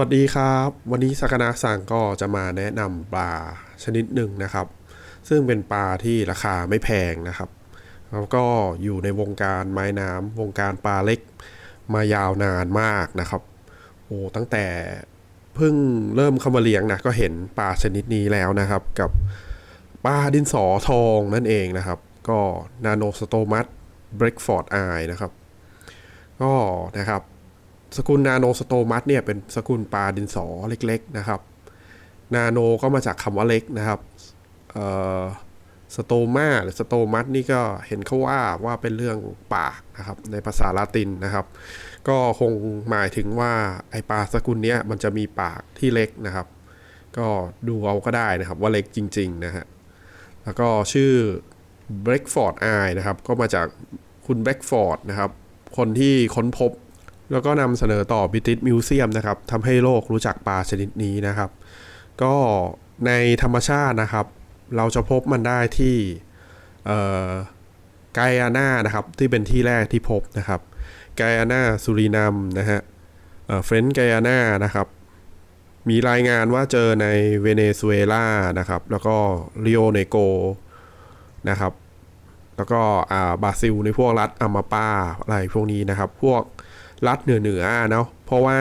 สวัสดีครับ วันนี้สักนาสั่งก็จะมาแนะนำปลาชนิดหนึ่งนะครับ ซึ่งเป็นปลาที่ราคาไม่แพงนะครับแล้วก็อยู่ในวงการไม้น้ำวงการปลาเล็กมายาวนานมากนะครับโอ้ตั้งแต่เพิ่งเริ่มเข้ามาเลี้ยงนะก็เห็นปลาชนิดนี้แล้วนะครับ กับปลาดินสอทองนั่นเองนะครับ ก็นาโนสโตมัสเบรกฟอร์ดไอนะครับ ก็นะครับ สกุลนาโนสโตมัสเนี่ยเป็นสกุลปลาดินสอเล็ก ๆ นะครับ นาโนก็มาจากคำว่าเล็กนะครับสโตมาหรือสโตมัสนี่ก็เห็นเขาว่าว่าเป็นเรื่องปากนะครับ ในภาษาลาตินนะครับ ก็คงหมายถึงว่าไอปลาสกุลเนี้ยมันจะมีปากที่เล็กนะครับ ก็ดูเอาก็ได้นะครับว่าเล็กจริง ๆ นะฮะแล้วก็ชื่อ b r e a k f o r d Eye นะครับ ก็มาจากคุณ b r e a k f o r d นะครับ คนที่ค้นพบ แล้วก็นำเสนอต่อ British Museum นะครับทำให้โลกรู้จักปลาชนิดนี้นะครับ ก็ในธรรมชาตินะครับ เราจะพบมันได้ที่ไกอาน่านะครับที่เป็นที่แรกที่พบนะครับไกอาน่าสุรินัมนะฮะเฟรนซ์ไกอาน่านะครับ มีรายงานว่าเจอในเวเนซุเอลานะครับ แล้วก็ริโอเนโกนะครับ แล้วก็อ่าบราซิลในพวกรัฐอามาปาอะไรพวกนี้นะครับ พวก รัฐเหนือเหนือเนาะเพราะว่า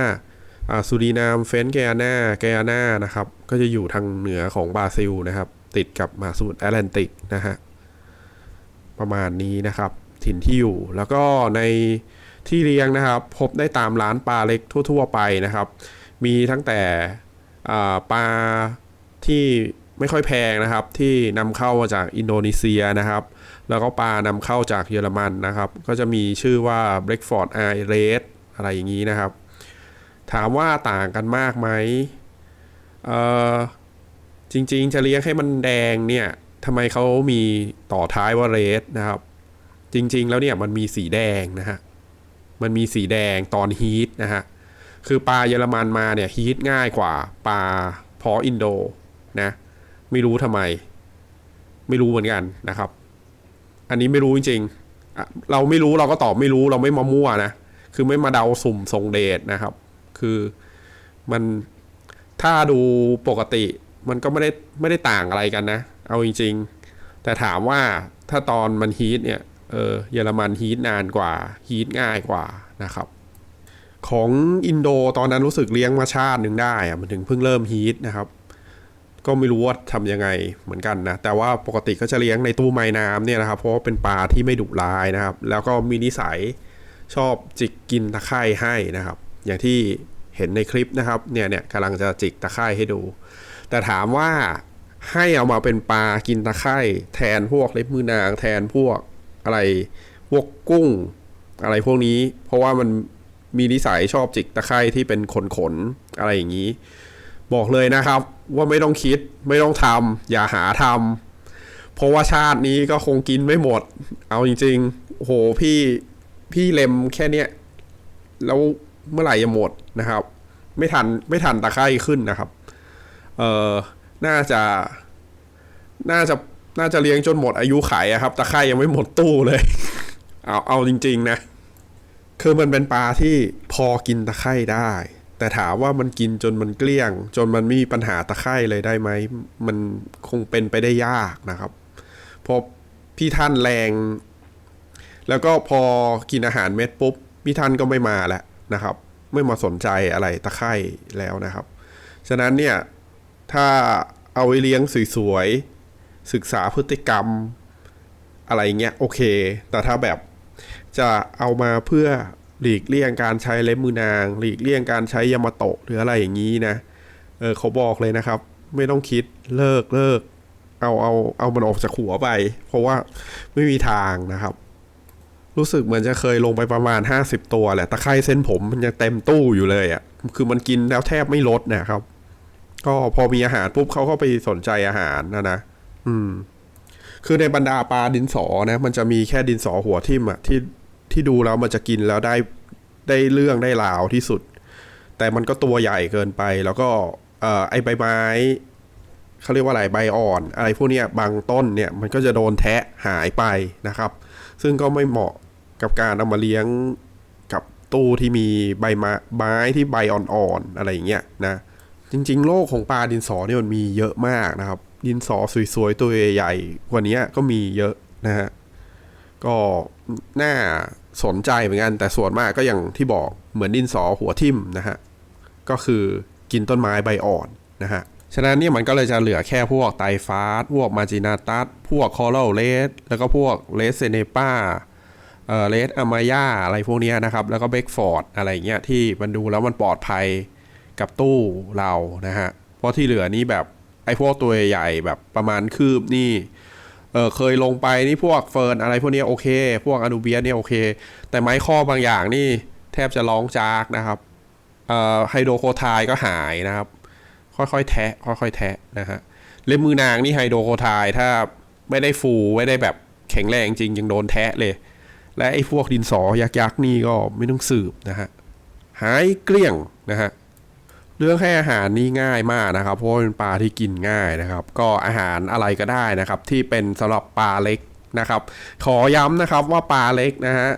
สุรินามเฟนซ์ไกอาน่าไกอาน่านะครับ ก็จะอยู่ทางเหนือของบราซิลนะครับ ติดกับมหาสมุทรแอตแลนติกนะฮะประมาณนี้นะครับ ถิ่นที่อยู่แล้วก็ในที่เลี้ยงนะครับ พบได้ตามร้านปลาเล็กทั่ว ๆ ไปนะครับ มีตั้งแต่ปลาที่ ไม่ค่อยแพงนะครับ ที่นำเข้ามาจากอินโดนีเซียนะครับ แล้วก็ปลานำเข้าจากเยอรมันนะครับ ก็จะมีชื่อว่า b r e a k f o r d Eye Red อะไรอย่างนี้นะครับ ถามว่าต่างกันมากไหมเออจริงๆ จะเลี้ยงให้มันแดงเนี่ยทำไมเขามีต่อท้ายว่าเรดนะครับ จริงๆแล้วเนี่ยมันมีสีแดงนะฮะมันมีสีแดงตอนฮีทนะฮะคือปลาเยอรมันมาเนี่ยฮีทง่ายกว่าปลาพออินโดนะ ไม่รู้ทำไม ไม่รู้เหมือนกันนะครับ อันนี้ไม่รู้จริงๆ เราไม่รู้เราก็ตอบไม่รู้เราไม่มามั่วนะ คือไม่มาเดาสุ่มทรงเดชนะครับ คือมันถ้าดูปกติมันก็ไม่ได้ไม่ได้ต่างอะไรกันนะ เอาจริง ๆ แต่ถามว่าถ้าตอนมันฮีทเนี่ยเออเยอรมันฮีทนานกว่าฮีทง่ายกว่านะครับ ของอินโดตอนนั้นรู้สึกเลี้ยงมาชาติหนึ่งได้อะมันถึงเพิ่งเริ่มฮีทนะครับ ก็ไม่รู้ว่าทำยังไงเหมือนกันนะ แต่ว่าปกติก็จะเลี้ยงในตู้ไม้น้ำเนี่ยนะครับ เพราะว่าเป็นปลาที่ไม่ดุร้ายนะครับ แล้วก็มีนิสัยชอบจิกกินตะไคร่ให้นะครับ อย่างที่เห็นในคลิปนะครับ เนี่ยเนี่ยกำลังจะจิกตะไคร่ให้ดู แต่ถามว่าให้เอามาเป็นปลากินตะไคร่แทนพวกเล็บมือนางแทนพวกอะไรพวกกุ้งอะไรพวกนี้ เพราะว่ามันมีนิสัยชอบจิกตะไคร่ที่เป็นขนๆอะไรอย่างนี้ บอกเลยนะครับ ว่าไม่ต้องคิดไม่ต้องทำอย่าหาทำเพราะว่าชาตินี้ก็คงกินไม่หมด เอาจริงๆโอ้โหพี่พี่เล็มแค่เนี้ยแล้วเมื่อไหร่จะหมดนะครับ ไม่ทันไม่ทันตะไคร่ขึ้นนะครับ เออน่าจะ น่าจะน่าจะเลี้ยงจนหมดอายุไขอะครับ ตะไคร่ยังไม่หมดตู้เลย เอาเอาจริง ๆ นะ คือมันเป็นปลาที่พอกินตะไคร่ได้ แต่ถามว่ามันกินจนมันเกลี้ยง จนมันไม่มีปัญหาตะไคร่เลยได้ไหม มันคงเป็นไปได้ยากนะครับเพราะพี่ท่านแรง แล้วก็พอกินอาหารเม็ดปุ๊บพี่ท่านก็ไม่มาแล้วนะครับ ไม่มาสนใจอะไรตะไคร่แล้วนะครับ ฉะนั้นเนี่ยถ้าเอาไว้เลี้ยงสวยๆศึกษาพฤติกรรมอะไรเงี้ยโอเค แต่ถ้าแบบจะเอามาเพื่อ หลีกเลี่ยงการใช้เล็บมือนาง หลีกเลี่ยงการใช้ยามาโตะหรืออะไรอย่างนี้นะเออเขาบอกเลยนะครับ ไม่ต้องคิดเลิกเลิกเอาเอาเอามันออกจากหัวไป เพราะว่าไม่มีทางนะครับ รู้สึกเหมือนจะเคยลงไปประมาณ 50 ตัวแหละตะไคร่เส้นผมมันยังเต็มตู้อยู่เลยอะ่ะคือมันกินแล้วแทบไม่ลดนะครับ ก็พอมีอาหารปุ๊บเขาก็ไปสนใจอาหารนะนะอืม คือในบรรดาปลาดินสอนะ มันจะมีแค่ดินสอหัวทิ่มอะที่ ที่ดูแล้วมันจะกินแล้วได้ได้เรื่องได้ราวที่สุด แต่มันก็ตัวใหญ่เกินไป แล้วก็เอ่อไอใบไม้เขาเรียกว่าอะไรใบอ่อน อะไรพวกเนี้ยบางต้นเนี่ยมันก็จะโดนแทะหายไปนะครับ ซึ่งก็ไม่เหมาะกับการเอามาเลี้ยงกับตู้ที่มีใบไม้ไม้ที่ใบอ่อนๆอะไรอย่างเงี้ยนะจริง ๆ โลกของปลาดินสอเนี่ยมันมีเยอะมากนะครับ ดินสอสวยๆตัวใหญ่ๆกว่านี้ก็มีเยอะนะฮะก็ น่าสนใจเหมือนกัน แต่ส่วนมากก็อย่างที่บอกเหมือนดินสอหัวทิ่มนะฮะ ก็คือกินต้นไม้ใบอ่อนนะฮะ ฉะนั้นเนี่ยมันก็เลยจะเหลือแค่พวกไตฟาสพวกมาจินาตัสพวกคอรัลเลสแล้วก็พวกเลสเซเนปาเอ่อเลสอามายาอะไรพวกนี้นะครับ แล้วก็เบกฟอร์ดอะไรเงี้ยที่มันดูแล้วมันปลอดภัยกับตู้เรานะฮะ เพราะที่เหลือนี่แบบไอ้พวกตัวใหญ่แบบประมาณคืบนี่ เออเคยลงไปนี่พวกเฟิร์นอะไรพวกนี้โอเค พวกอนูเบียเนี่ยโอเค แต่ไม้ข้อบางอย่างนี่แทบจะร้องจากนะครับเอ่อไฮโดรโคไทก็หายนะครับ ค่อยๆแทะ ค่อยๆแทะนะฮะเล็บมือนางนี่ไฮโดรโคไทถ้าไม่ได้ฟูไม่ได้แบบแข็งแรงจริงยังโดนแทะเลย และไอ้พวกดินสอยักษ์ๆนี่ก็ไม่ต้องสืบนะฮะหายเกลี้ยงนะฮะ เรื่องให้อาหารนี่ง่ายมากนะครับ เพราะเป็นปลาที่กินง่ายนะครับ ก็อาหารอะไรก็ได้นะครับ ที่เป็นสำหรับปลาเล็กนะครับ ขอย้ำนะครับว่าปลาเล็กนะฮะ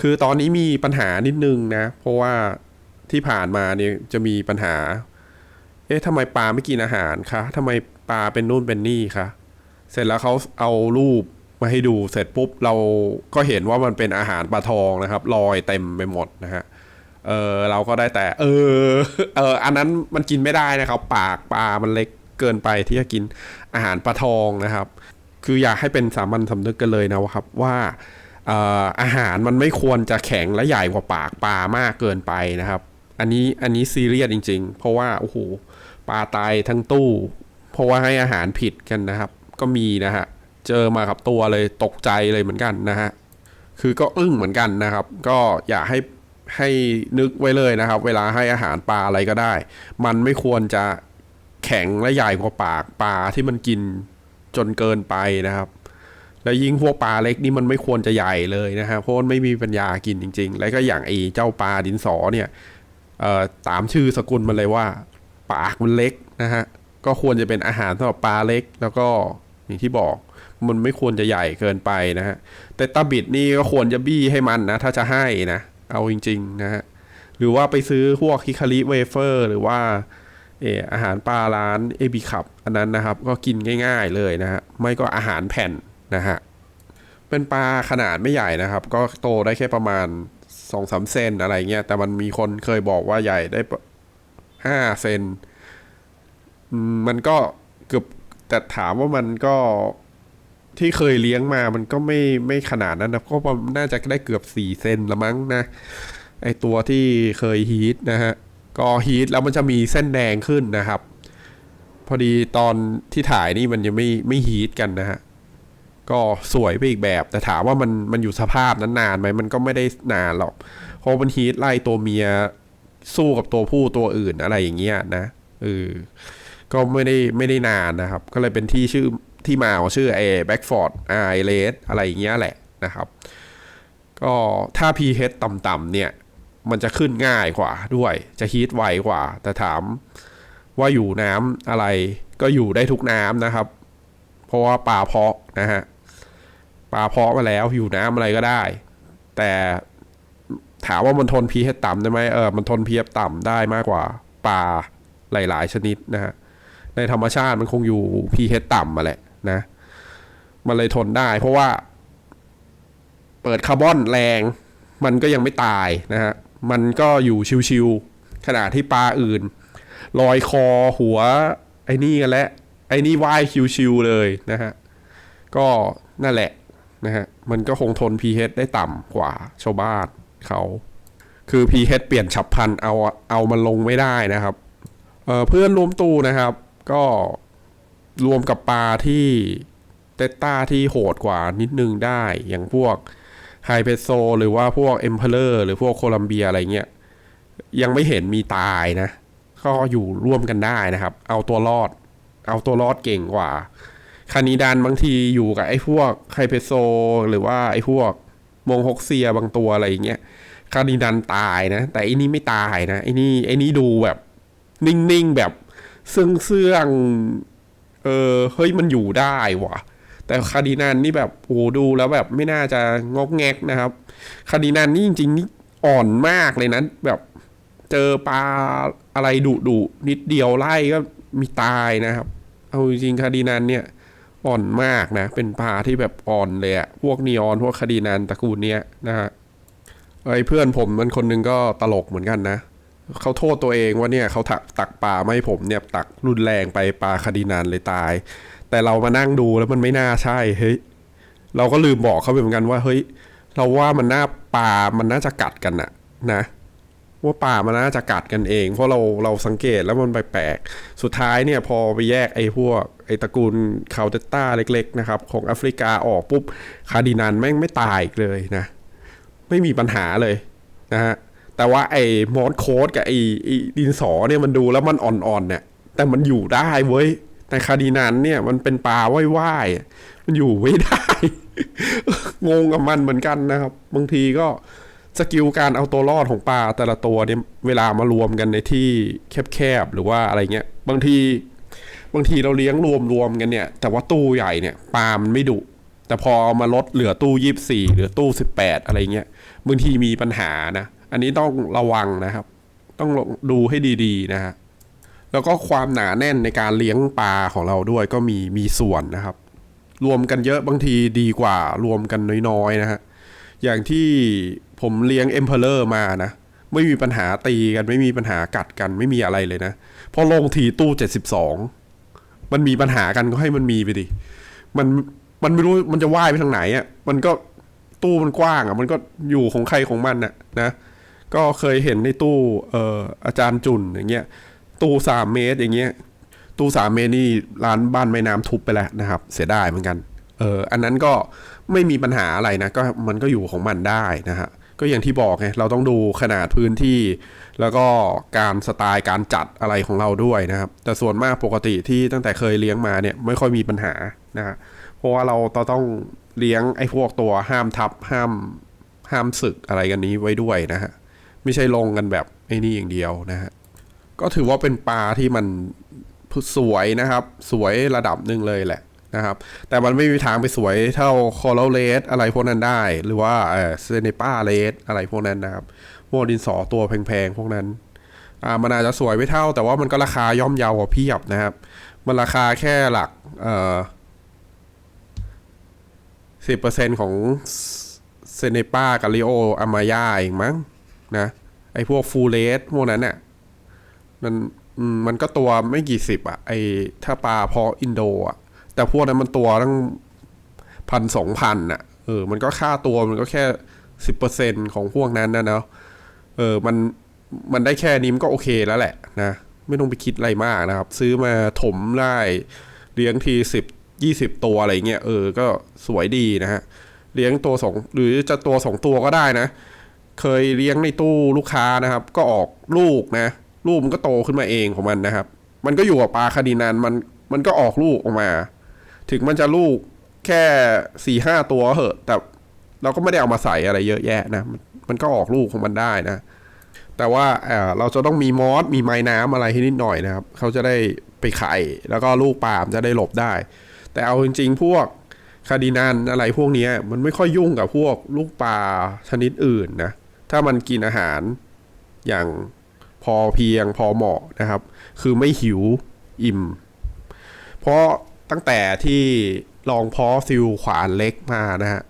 คือตอนนี้มีปัญหานิดนึงนะ เพราะว่าที่ผ่านมาเนี่ยจะมีปัญหา เอ๊ะทำไมปลาไม่กินอาหารคะทำไมปลาเป็นนู่นเป็นนี่คะเสร็จแล้วเขาเอารูปมาให้ดูเสร็จปุ๊บเราก็เห็นว่ามันเป็นอาหารปลาทองนะครับลอยเต็มไปหมดนะฮะเออเราก็ได้แต่ เออ เออ อันนั้นมันกินไม่ได้นะครับ ปากปลามันเล็กเกินไปที่จะกินอาหารปลาทองนะครับ คืออยากให้เป็นสามัญสำนึกกันเลยนะครับว่าเอ่ออาหารมันไม่ควรจะแข็งและใหญ่กว่าปากปลามากเกินไปนะครับ อันนี้อันนี้ซีเรียสจริง ๆ เพราะว่าโอ้โหปลาตายทั้งตู้ เพราะว่าให้อาหารผิดกันนะครับ ก็มีนะฮะเจอมากับตัวเลยตกใจเลยเหมือนกันนะฮะคือก็อึ้งเหมือนกันนะครับ ก็อยากให้ ให้นึกไว้เลยนะครับ เวลาให้อาหารปลาอะไรก็ได้ มันไม่ควรจะแข็งและใหญ่กว่าปากปลาที่มันกินจนเกินไปนะครับ แล้วยิ่งพวกปลาเล็กนี่มันไม่ควรจะใหญ่เลยนะฮะเพราะมันไม่มีปัญญากินจริง ๆ แล้วก็อย่างไอ้เจ้าปลาดินสอเนี่ยตามชื่อสกุลมันเลยว่า ปากมันเล็กนะฮะก็ควรจะเป็นอาหารสำหรับปลาเล็ก แล้วก็อย่างที่บอกมันไม่ควรจะใหญ่เกินไปนะฮะแต่ตาบิดนี่ก็ควรจะบี้ให้มันนะถ้าจะให้นะ เอาจริง ๆ นะฮะ หรือว่าไปซื้อพวกฮิคาริเวเฟอร์ หรือว่าเอออาหารปลาร้านเอบิคับอันนั้นนะครับ ก็กินง่าย ๆเลยนะฮะ ไม่ก็อาหารแผ่นนะฮะ เป็นปลาขนาดไม่ใหญ่นะครับ ก็โตได้แค่ประมาณสองสามเซนอะไรเงี้ย แต่มันมีคนเคยบอกว่าใหญ่ได้ห้าเซน มันก็เกือบแต่ถามว่ามันก็ ที่เคยเลี้ยงมามันก็ไม่ไม่ขนาดนั้นนะก็ประมน่าจะได้เกือบสี่เซนละมั้งนะไอตัวที่เคยฮีทนะฮะก็ฮีทแล้วมันจะมีเส้นแดงขึ้นนะครับ พอดีตอนที่ถ่ายนี่มันยังไม่ไม่ฮีทกันนะฮะก็สวยไปอีกแบบ แต่ถามว่ามันมันอยู่สภาพนั้นนานไหมมันก็ไม่ได้นานหรอกเพราะมันฮีทไล่ตัวเมียสู้กับตัวผู้ตัวอื่นอะไรอย่างเงี้ยนะเออก็ไม่ได้ไม่ได้นานนะครับ ก็เลยเป็นที่ชื่อ ที่มาของชื่อไอ้แบ็กฟอร์ดไอเลสอะไรอย่างเงี้ยแหละนะครับ ก็ถ้า pH ต่ำๆเนี่ย มันจะขึ้นง่ายกว่าด้วย จะฮีทไวกว่า แต่ถามว่าอยู่น้ำอะไรก็อยู่ได้ทุกน้ำนะครับ เพราะว่าปลาเพาะนะฮะปลาเพาะมาแล้วอยู่น้ำอะไรก็ได้ แต่ถามว่ามันทน pH ต่ำได้ไหมเออมันทน pH ต่ำได้มากกว่าปลาหลาย ๆ ชนิดนะฮะในธรรมชาติมันคงอยู่ pH ต่ำมาแหละ นะ มันเลยทนได้ เพราะว่า เปิดคาร์บอนแรง มันก็ยังไม่ตายนะฮะ มันก็อยู่ชิวๆขณะที่ปลาอื่นลอยคอหัว ไอ้นี่กันแล้วไอ้นี่ว่ายชิวๆเลยนะฮะ ก็นั่นแหละนะฮะ มันก็คงทน pH ได้ต่ำกว่าชาวบ้านเขาคือ pH เปลี่ยนฉับพลันเอาเอามันลงไม่ได้นะครับเเพื่อนรวมตู้นะครับ ก็ รวมกับปลาที่เตต้าที่โหดกว่านิดนึงได้ อย่างพวกไฮเพโซหรือว่าพวกเอ็มเพลอร์หรือพวกโคลัมเบียอะไรเงี้ย ยังไม่เห็นมีตายนะ ก็อยู่ร่วมกันได้นะครับ เอาตัวรอด เอาตัวรอดเก่งกว่า คานิดันบางทีอยู่กับไอ้พวกไฮเพโซหรือว่าไอ้พวกมงฮกเซียบางตัวอะไรเงี้ย คานิดันตายนะ แต่อันนี้ไม่ตายนะไอ้นี่ไอ้นี่ดูแบบ นิ่งๆแบบเสื่องเสื่องๆ ออเฮ้ยมันอยู่ได้ว่ะ แต่คาดินันนี่แบบโอ้ดูแล้วแบบไม่น่าจะงอกแงกนะครับ คาดินันนี่จริงๆนี่อ่อนมากเลยนะแบบเจอปลาอะไรดุดุนิดเดียวไล่ก็มีตายนะครับ เอาจริงคาดีนันเนี่ยอ่อนมากนะ เป็นปลาที่แบบอ่อนเลยอะพวกนีออนพวกคาดีนันตระกูลเนี้ยนะฮะไอ้เพื่อนผมมันคนนึงก็ตลกเหมือนกันนะ เขาโทษตัวเองว่าเนี่ยเขาตักตักปลาไม่ผมเนี่ยตักรุนแรงไปปลาคดีนันเลยตาย แต่เรามานั่งดูแล้วมันไม่น่าใช่เฮ้ยเราก็ลืมบอกเขาไปเหมือนกันว่าเฮ้ย เราว่ามันน่าปลามันน่าจะกัดกันอะนะว่าปลามันน่าจะกัดกันเอง เพราะเราเราสังเกตแล้วมันแปลกๆสุดท้ายเนี่ยพอไปแยกไอ้พวกไอ้ตระกูลคาเตต้าเล็กๆนะครับของแอฟริกาออกปุ๊บคาดินันแม่งไม่ตายเลยนะ ไม่มีปัญหาเลยนะฮะ แต่ว่าไอ้มอสโค้ดกับไอ้ดินสอเนี่ยมันดูแล้วมันอ่อนๆเนี่ย แต่มันอยู่ได้เว้ย แต่คาดินันเนี่ยมันเป็นปลาว่ายๆมันอยู่ไม่ได้ งงกับมันเหมือนกันนะครับ บางทีก็สกิลการเอาตัวรอดของปลาแต่ละตัวเนี่ยเวลามารวมกันในที่แคบๆหรือว่าอะไรเงี้ย บางที บางทีเราเลี้ยงรวมๆกันเนี่ย แต่ว่าตู้ใหญ่เนี่ยปลามันไม่ดุแต่พอเอามาลดเหลือตู้ยี่สี่เหลือตู้สิบแปดอะไรเงี้ยบางทีมีปัญหานะ อันนี้ต้องระวังนะครับ ต้องดูให้ดีๆนะฮะแล้วก็ความหนาแน่นในการเลี้ยงปลาของเราด้วยก็มีมีส่วนนะครับ รวมกันเยอะบางทีดีกว่ารวมกันน้อยๆนะฮะอย่างที่ผมเลี้ยงเอ็มเพลเลอร์มานะไม่มีปัญหาตีกันไม่มีปัญหากัดกันไม่มีอะไรเลยนะพอลงทีตู้เจ็ดสิบสองมันมีปัญหากันก็ให้มันมีไปดิมันมันไม่รู้มันจะว่ายไปทางไหนอะมันก็ตู้มันกว้างอะ มันก็อยู่ของใครของมันน่ะนะ ก็เคยเห็นในตู้เอ่ออาจารย์จุนอย่างเงี้ยตู้สามเมตรอย่างเงี้ยตู้สามเมตรนี่ร้านบ้านแม่น้ำทุบไปแล้วนะครับ เสียดายเหมือนกันเอออันนั้นก็ไม่มีปัญหาอะไรนะก็มันก็อยู่ของมันได้นะฮะก็อย่างที่บอกไงเราต้องดูขนาดพื้นที่ แล้วก็การสไตล์การจัดอะไรของเราด้วยนะครับ แต่ส่วนมากปกติที่ตั้งแต่เคยเลี้ยงมาเนี่ยไม่ค่อยมีปัญหานะฮะเพราะว่าเราต้องเลี้ยงไอ้พวกตัวห้ามทับห้ามห้ามศึกอะไรกันนี้ไว้ด้วยนะฮะ ไม่ใช่ลงกันแบบไอ้นี่อย่างเดียวนะฮะก็ถือว่าเป็นปลาที่มันสวยนะครับ สวยระดับหนึ่งเลยแหละนะครับ แต่มันไม่มีทางไปสวยเท่าคอร์เลสอะไรพวกนั้นได้ หรือว่าเออเซเนป้าเลสอะไรพวกนั้นนะครับพวกดินสอตัวแพงๆพวกนั้นอ่ามันอาจจะสวยไม่เท่า แต่ว่ามันก็ราคาย่อมเยาวกว่าเพียบนะครับ มันราคาแค่หลักเอ่อสิบเปอร์เซ็นของเซเนป้ากับลิโออามายาเองมั้ง นะไอพวกฟูเลสพวกนั้นเนี่ยมันมมันก็ตัวไม่กี่สิบอะไอถ้าปลาพออินโดอะแต่พวกนั้นมันตัวตั้งพันสองพันอะเออ มันก็ค่าตัวมันก็แค่สิบเปอร์เซ็นของพวกนั้นนะเนาะเออมันมันได้แค่นี้มันก็โอเคแล้วแหละนะ ไม่ต้องไปคิดอะไรมากนะครับ ซื้อมาถมได้เลี้ยงทีสิบยี่สิบตัวอะไรเงี้ยเออ ก็สวยดีนะฮะ เลี้ยงตัวสองหรือจะตัวสองตัวก็ได้นะ เคยเลี้ยงในตู้ลูกค้านะครับ ก็ออกลูกนะ ลูกมันก็โตขึ้นมาเองของมันนะครับ มันก็อยู่กับปลาคาดินันมันมันก็ออกลูกออกมา ถึงมันจะลูกแค่สี่ห้าตัวเหอะ แต่เราก็ไม่ได้เอามาใส่อะไรเยอะแยะนะ มันก็ออกลูกของมันได้นะ แต่ว่าเออเราจะต้องมีมอสมีไม้น้ำอะไรให้นิดหน่อยนะครับ เขาจะได้ไปไข่แล้วก็ลูกปลามจะได้หลบได้ แต่เอาจริง ๆ พวกคาดินันอะไรพวกนี้มันไม่ค่อยยุ่งกับพวกลูกปลาชนิดอื่นนะ ถ้ามันกินอาหารอย่างพอเพียงพอเหมาะนะครับ คือไม่หิวอิ่ม เพราะตั้งแต่ที่ลองเพาะซิลขวานเล็กมานะฮะ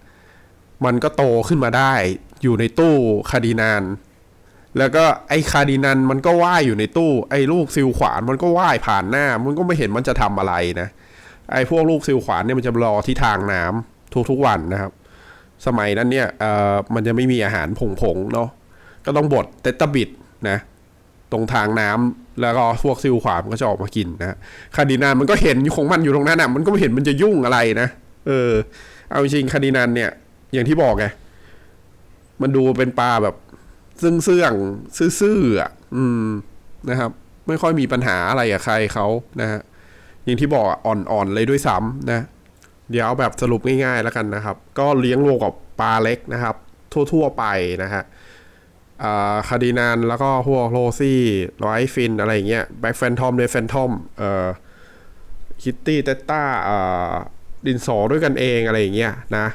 มันก็โตขึ้นมาได้อยู่ในตู้คาดินันแล้วก็ไอ้คาดินันมันก็ว่ายอยู่ในตู้ ไอ้ลูกซิลขวานมันก็ว่ายผ่านหน้า มันก็ไม่เห็นมันจะทำอะไรนะ ไอ้พวกลูกซิลขวานเนี่ยมันจะรอที่ทางน้ำทุกๆวันนะครับ สมัยนั้นเนี่ยเอ่อมันจะไม่มีอาหารผงๆเนาะก็ต้องบดเตตาบิดนะ ตรงทางน้ำแล้วก็พวกซิลขวามันก็จะออกมากินนะคาดินันมันก็เห็นอยู่ของมันอยู่ตรงนั้นอะมันก็ไม่เห็นมันจะยุ่งอะไรนะเออ เอาจริงคาดินันเนี่ย อย่างที่บอกไงมันดูเป็นปลาแบบเสื่งเสื่องซื่อๆอะอืมนะครับ ไม่ค่อยมีปัญหาอะไรกับใครเขานะฮะอย่างที่บอกอ่อนๆเลยด้วยซ้ำนะ เดี๋ยวเอาแบบสรุปง่ายๆแล้วกันนะครับ ก็เลี้ยงรวมกับปลาเล็กนะครับ ทั่วๆไปนะฮะคาร์ดินันแล้วก็พวกโรซี่ไลฟินอะไรเงี้ยแบ็กแฟนทอมเดฟแฟนทอมเอ่อคิตตี้เตต้าอ่าดินสอด้วยกันเองอะไรเงี้ยนะ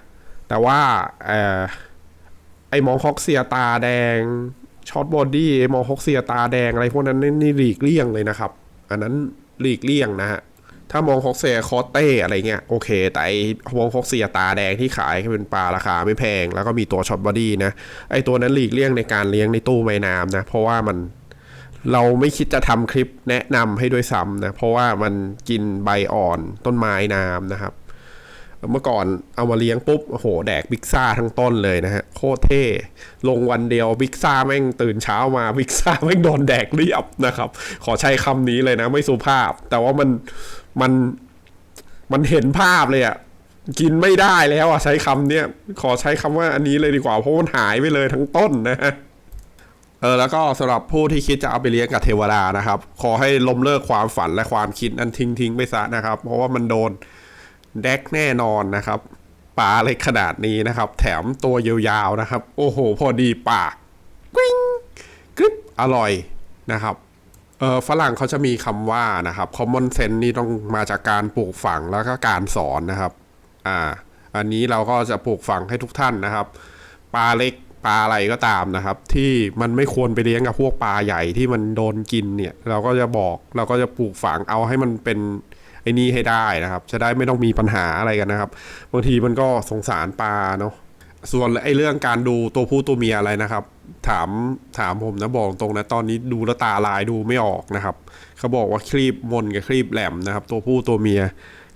แต่ว่าเอ่อไอมองฮอกเซียตาแดงช็อตบอดี้ไอมองฮอกเซียตาแดงอะไรพวกนั้นนี่หลีกเลี่ยงเลยนะครับ อันนั้นหลีกเลี่ยงนะฮะ ถ้ามองฮอกเซียคอสเต้อะไรเงี้ยโอเค แต่ไอมองฮอกเซียตาแดงที่ขายเป็นปลาราคาไม่แพง แล้วก็มีตัวช็อตบอดี้นะ ไอตัวนั้นหลีกเลี่ยงในการเลี้ยงในตู้ไม้น้ำนะ เพราะว่ามันเราไม่คิดจะทำคลิปแนะนำให้ด้วยซ้ำนะ เพราะว่ามันกินใบอ่อนต้นไม้น้ำนะครับ เมื่อก่อนเอามาเลี้ยงปุ๊บโอ้โห แดกบิ๊กซ่าทั้งต้นเลยนะฮะโคตรเท่ลงวันเดียวบิ๊กซ่าแม่งตื่นเช้ามาบิ๊กซ่าแม่งโดนแดกเรียบนะครับ ขอใช้คำนี้เลยนะ ไม่สุภาพ แต่ว่ามัน มันมันเห็นภาพเลยอะกินไม่ได้แล้วอะใช้คำเนี้ยขอใช้คำว่าอันนี้เลยดีกว่าเพราะมันหายไปเลยทั้งต้นนะฮะเออแล้วก็สำหรับผู้ที่คิดจะเอาไปเลี้ยงกับเทวดานะครับ ขอให้ล้มเลิกความฝันและความคิดนั้นทิ้งทิ้งไปซะนะครับ เพราะว่ามันโดนแดกแน่นอนนะครับปลาเล็กขนาดนี้นะครับ แถมตัวยาวๆนะครับ โอ้โห พอดีปากกริ๊งกริบอร่อยนะครับ ฝรั่งเขาจะมีคำว่านะครับ common sense นี่ต้องมาจากการปลูกฝังแล้วก็การสอนนะครับอ่าอันนี้เราก็จะปลูกฝังให้ทุกท่านนะครับ ปลาเล็กปลาอะไรก็ตามนะครับ ที่มันไม่ควรไปเลี้ยงกับพวกปลาใหญ่ที่มันโดนกินเนี่ย เราก็จะบอกเราก็จะปลูกฝังเอาให้มันเป็นไอ้นี่ให้ได้นะครับ จะได้ไม่ต้องมีปัญหาอะไรกันนะครับบางทีมันก็สงสารปลาเนาะส่วนไอ้เรื่องการดูตัวผู้ตัวเมียอะไรนะครับ ถามถามผมนะบอกตรงนะตอนนี้ดูล้วตาลายดูไม่ออกนะครับ เขาบอกว่าครีบมนกับครีบแหลมนะครับ ตัวผู้ตัวเมีย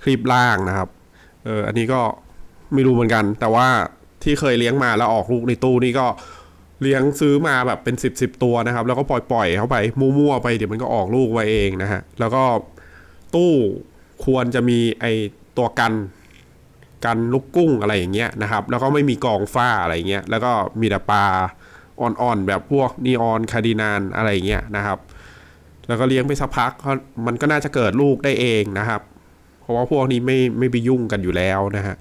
ครีบล่างนะครับเอออันนี้ก็ไม่รู้เหมือนกัน แต่ว่าที่เคยเลี้ยงมาแล้วออกลูกในตู้นี่ก็เลี้ยงซื้อมาแบบเป็นสิบสิบตัวนะครับ แล้วก็ปล่อยปล่อยๆเข้าไปมั่วๆไปเดี๋ยวมันก็ออกลูกไว้เองนะฮะแล้วก็ตู้ควรจะมีไอตัวกันกันลูกกุ้งอะไรอย่างเงี้ยนะครับ แล้วก็ไม่มีกองฝ้าอะไรเงี้ยแล้วก็มีแต่ปลา อ่อนๆ แบบพวกนีออนคาร์ดินานอะไรเงี้ยนะครับ แล้วก็เลี้ยงไปสักพักมันก็น่าจะเกิดลูกได้เองนะครับ เพราะว่าพวกนี้ไม่ไม่ไปยุ่งกันอยู่แล้วนะฮะ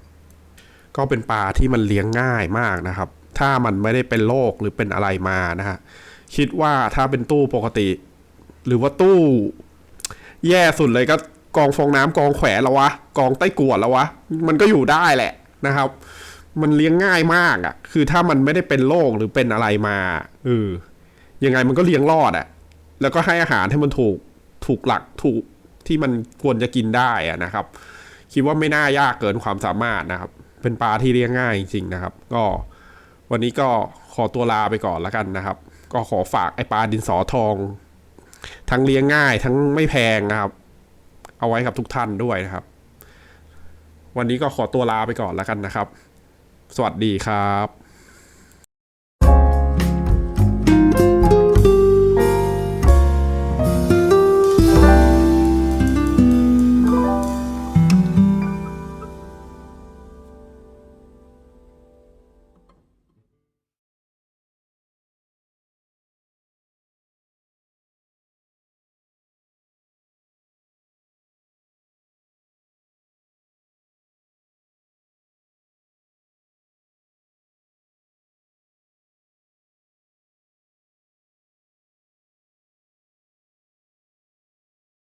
ก็เป็นปลาที่มันเลี้ยงง่ายมากนะครับ ถ้ามันไม่ได้เป็นโรคหรือเป็นอะไรมานะฮะคิดว่าถ้าเป็นตู้ปกติ หรือว่าตู้ แย่สุดเลยก็กองฟองน้ำกองแขวนแล้ววะกองใต้กวดแล้ววะมันก็อยู่ได้แหละนะครับ มันเลี้ยงง่ายมากอะ่ะ คือถ้ามันไม่ได้เป็นโรคหรือเป็นอะไรมาเออยังไงมันก็เลี้ยงรอดอะ่ะ แล้วก็ให้อาหารให้มันถูกถูกหลักถูกที่มันควรจะกินได้อะนะครับ คิดว่าไม่น่ายากเกินความสามารถนะครับ เป็นปลาที่เลี้ยงง่ายจริงๆนะครับ ก็วันนี้ก็ขอตัวลาไปก่อนแล้วกันนะครับ ก็ขอฝากไอปลาดินสอทอง ทั้งเลี้ยงง่าย ทั้งไม่แพงนะครับ เอาไว้กับทุกท่านด้วยนะครับ วันนี้ก็ขอตัวลาไปก่อนแล้วกันนะครับ สวัสดีครับ